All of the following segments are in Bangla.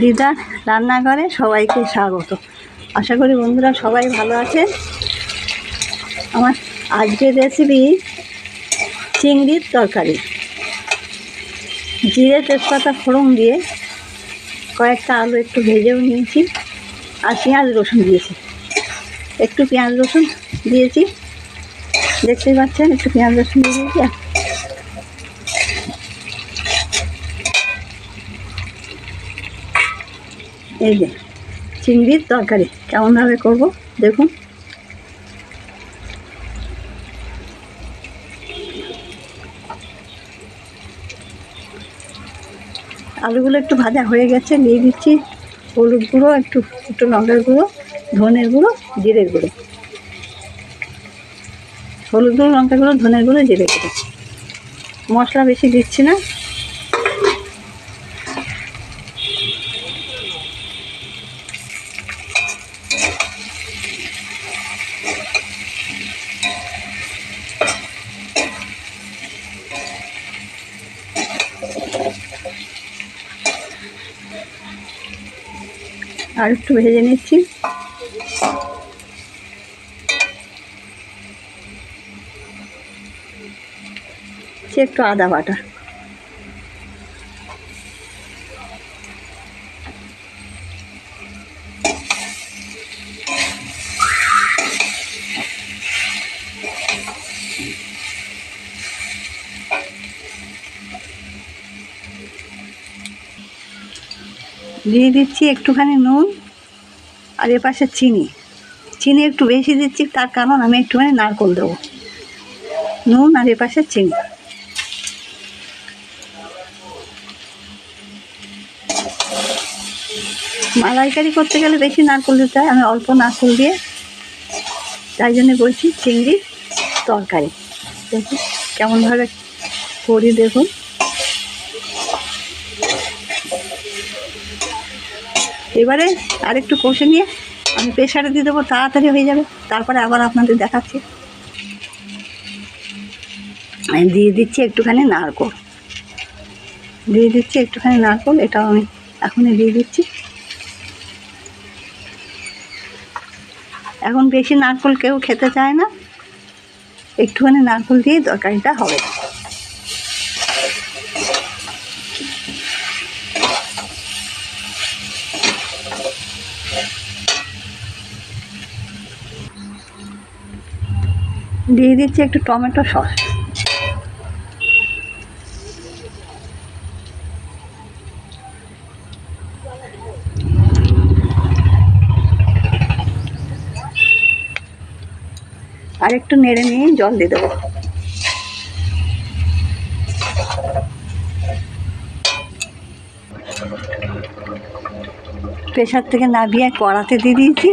দিদা রান্নাঘরে সবাইকে স্বাগত। আশা করি বন্ধুরা সবাই ভালো আছে আমার আজকের রেসিপি চিংড়ির তরকারি। জিরে তেজপাতা ফোড়ন দিয়ে কয়েকটা আলু একটু ভেজেও নিয়েছি আর পেঁয়াজ রসুন দিয়েছি। একটু পেঁয়াজ রসুন দিয়েছি। দেখতেই পাচ্ছেন, একটু পেঁয়াজ রসুন দিয়ে দিয়েছি। এই যে, চিংড়ির তরকারি। কেমনভাবে করব? দেখুন। আলুগুলো একটু ভাজা হয়ে গেছে, নিয়ে দিচ্ছি হলুদ গুঁড়ো, একটু একটু লঙ্কার গুঁড়ো, ধনের গুঁড়ো, জিরের গুঁড়ো। হলুদ গুঁড়ো লঙ্কা গুঁড়ো, ধনের গুঁড়ো জিরে গুঁড়ো। মশলা বেশি দিচ্ছি না। আর একটু ভেজে নিচ্ছি। একটু আদা বাটা। দিয়ে দিচ্ছি একটুখানি নুন আর এ পাশে চিনি। চিনি একটু বেশি দিচ্ছি, তার কারণ আমি একটুখানি নারকল দেবো। নুন আর এ পাশে চিনি। মালাইকারি করতে গেলে বেশি নারকল দিতে হয়, আমি অল্প নারকল দিয়ে তাই জন্য বলছি চিংড়ি তরকারি। দেখুন কেমনভাবে করি, দেখুন। এবারে আর একটু কষে নিয়ে আমি প্রেশারে দিয়ে দেবো, তাড়াতাড়ি হয়ে যাবে। তারপরে আবার আপনাদের দেখাচ্ছি। দিয়ে দিচ্ছি একটুখানি নারকল। দিয়ে দিচ্ছি একটুখানি নারকল, এটাও আমি এখনই দিয়ে দিচ্ছি। এখন বেশি নারকল কেউ খেতে চায় না। একটুখানি নারকল দিয়ে তরকারিটা হবে। দিয়ে দিচ্ছি একটু টমেটো সস। আর একটু নেড়ে নিয়ে জল দিয়ে দেবো। প্রেশার থেকে নামিয়ে কড়াতে দিয়ে দিয়েছি।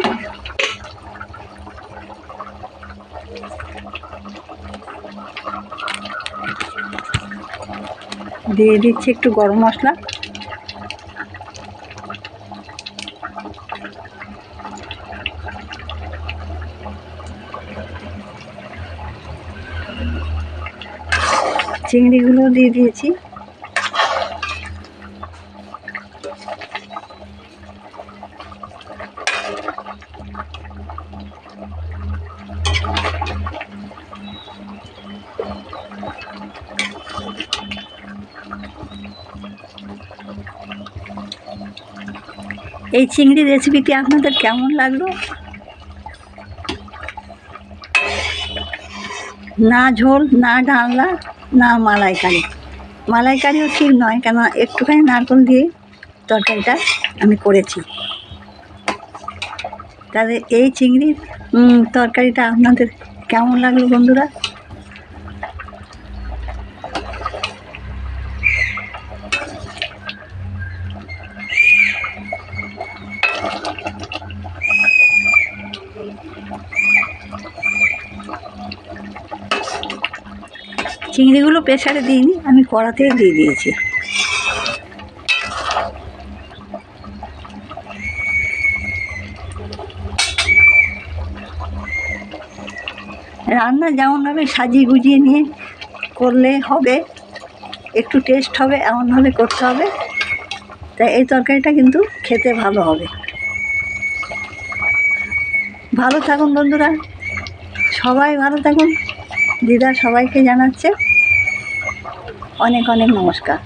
দিয়ে দিচ্ছি একটু গরম মশলা। চিংড়িগুলো দিয়ে দিয়েছি। এই চিংড়ি রেসিপিটি আপনাদের কেমন লাগল? না ঝোল, না ডালনা, না মালাইকারি। মালাইকারিও ঠিক নয় কেন একটুখানি নারকেল দিয়ে তরকারিটা আমি করেছি। তাহলে এই চিংড়ির তরকারিটা আপনাদের কেমন লাগল বন্ধুরা? চিংড়িগুলো প্রেশারে দিইনি, আমি কড়াতেই দিয়ে দিয়েছি। রান্না যেমনভাবে সাজিয়ে গুজিয়ে নিয়ে করলে হবে, একটু টেস্ট হবে এমনভাবে করতে হবে তাই এই তরকারিটা কিন্তু খেতে ভালো হবে। ভালো থাকুন বন্ধুরা, সবাই ভালো থাকুন। দিদা সবাইকে জানাচ্ছে। অনেক অনেক নমস্কার।